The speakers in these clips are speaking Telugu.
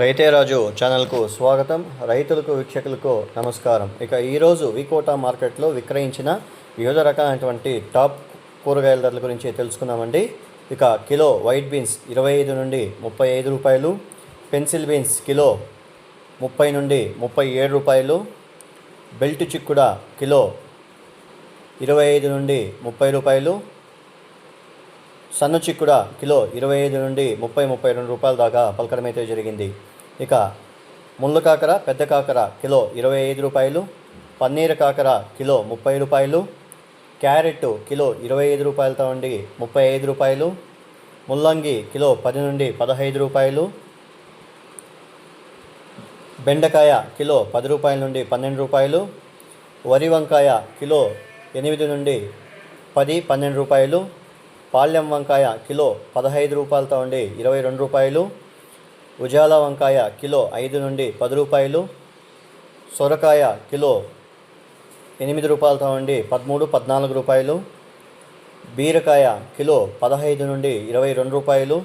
రైతే రాజు ఛానల్కు స్వాగతం. రైతులకు వీక్షకులకు నమస్కారం. ఇక ఈరోజు వికోటా మార్కెట్లో విక్రయించిన వివిధ రకాలైనటువంటి టాప్ కూరగాయల ధరల గురించి తెలుసుకుందామండి. ఇక కిలో వైట్ బీన్స్ ఇరవై ఐదు నుండి ముప్పై ఐదు రూపాయలు పెన్సిల్ బీన్స్ కిలో ముప్పై నుండి ముప్పై ఏడు రూపాయలు బెల్ట్ చిక్కుడ కిలో ఇరవై ఐదు నుండి ముప్పై రూపాయలు సన్న చిక్కుడ కిలో ఇరవై ఐదు నుండి ముప్పై ముప్పై రెండు రూపాయల దాకా పలకడం అయితే జరిగింది. ఇక ముళ్ళ కాకర పెద్ద కాకర కిలో ఇరవై ఐదు రూపాయలు పన్నీర్ కాకర కిలో ముప్పై రూపాయలు క్యారెట్ కిలో ఇరవై ఐదు రూపాయలతో ఉండి ముప్పై ఐదు రూపాయలు ముల్లంగి కిలో పది నుండి పదహైదు రూపాయలు బెండకాయ కిలో పది రూపాయల నుండి పన్నెండు రూపాయలు వరి వంకాయ కిలో ఎనిమిది నుండి పది పన్నెండు రూపాయలు పాళ్యం వంకాయ కిలో పదహైదు రూపాయలతో ఉండి ఇరవై రెండు రూపాయలు ఉజాల వంకాయ కిలో ఐదు నుండి పది రూపాయలు సొరకాయ కిలో ఎనిమిది రూపాయలతో ఉండి పదమూడు పద్నాలుగు రూపాయలు బీరకాయ కిలో పదహైదు నుండి ఇరవై రెండు రూపాయలు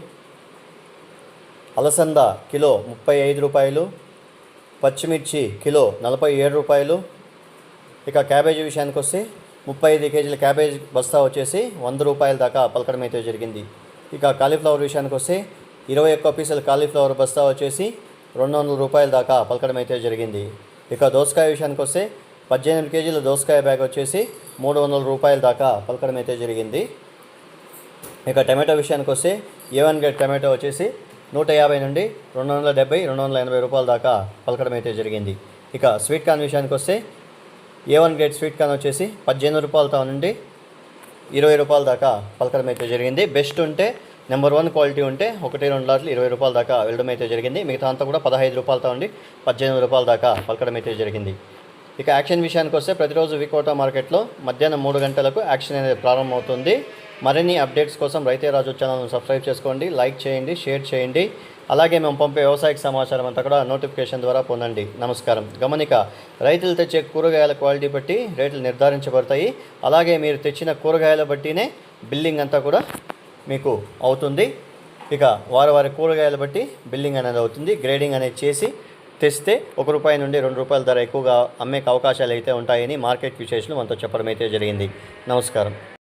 అలసంద కిలో ముప్పై ఐదు రూపాయలు పచ్చిమిర్చి కిలో నలభై ఏడు రూపాయలు. ఇక క్యాబేజీ విషయానికి వస్తే ముప్పై ఐదు కేజీల క్యాబేజ్ బస్తా వచ్చేసి వంద రూపాయల దాకా పలకడం అయితే జరిగింది. ఇక కాలీఫ్లవర్ విషయానికి వస్తే ఇరవై ఒక్క పీసుల కాలీఫ్లవర్ బస్తా వచ్చేసి రెండు వందల రూపాయల దాకా పలకడం అయితే జరిగింది. ఇక దోసకాయ విషయానికి వస్తే పద్దెనిమిది కేజీల దోసకాయ బ్యాగ్ వచ్చేసి మూడు వందల రూపాయల దాకా పలకడం అయితే జరిగింది. ఇక టమాటో విషయానికి వస్తే ఏ వన్ టమాటో వచ్చేసి నూట యాభై నుండి రెండు వందల డెబ్బై రెండు వందల ఎనభై రూపాయల దాకా పలకడం అయితే జరిగింది. ఇక స్వీట్ కార్న్ విషయానికి వస్తే A one grade sweet corn వచ్చేసి పద్దెనిమిది రూపాయలతో నుండి ఇరవై రూపాయల దాకా పలకడం అయితే జరిగింది. బెస్ట్ ఉంటే నెంబర్ వన్ క్వాలిటీ ఉంటే ఒకటి రెండు లాట్లు ఇరవై రూపాయల దాకా వెళ్ళడం అయితే జరిగింది. మిగతా అంతా కూడా పదహైదు రూపాయలతో ఉండి పద్దెనిమిది రూపాయల దాకా పలకడం అయితే జరిగింది. ఇక యాక్షన్ విషయానికి వస్తే ప్రతిరోజు వికోటా మార్కెట్లో మధ్యాహ్నం మూడు గంటలకు యాక్షన్ అనేది ప్రారంభమవుతుంది. మరిన్ని అప్డేట్స్ కోసం రైతే రాజు ఛానల్ను సబ్స్క్రైబ్ చేసుకోండి. లైక్ చేయండి షేర్ చేయండి. అలాగే మేము పంపే వ్యవసాయక సమాచారం అంతా కూడా నోటిఫికేషన్ ద్వారా పొందండి. నమస్కారం. గమనిక రైతులు తెచ్చే కూరగాయల క్వాలిటీ బట్టి రేట్లు నిర్ధారించబడతాయి. అలాగే మీరు తెచ్చిన కూరగాయల బట్టినే బిల్లింగ్ అంతా కూడా మీకు అవుతుంది. ఇక వారి వారి కూరగాయల బట్టి బిల్లింగ్ అనేది అవుతుంది. గ్రేడింగ్ అనేది చేసి తెస్తే ఒక రూపాయి నుండి రెండు రూపాయల ధర ఎక్కువగా అమ్మే అవకాశాలు అయితే ఉంటాయని మార్కెట్ విశేషాలు మనతో చెప్పడం అయితే జరిగింది. నమస్కారం.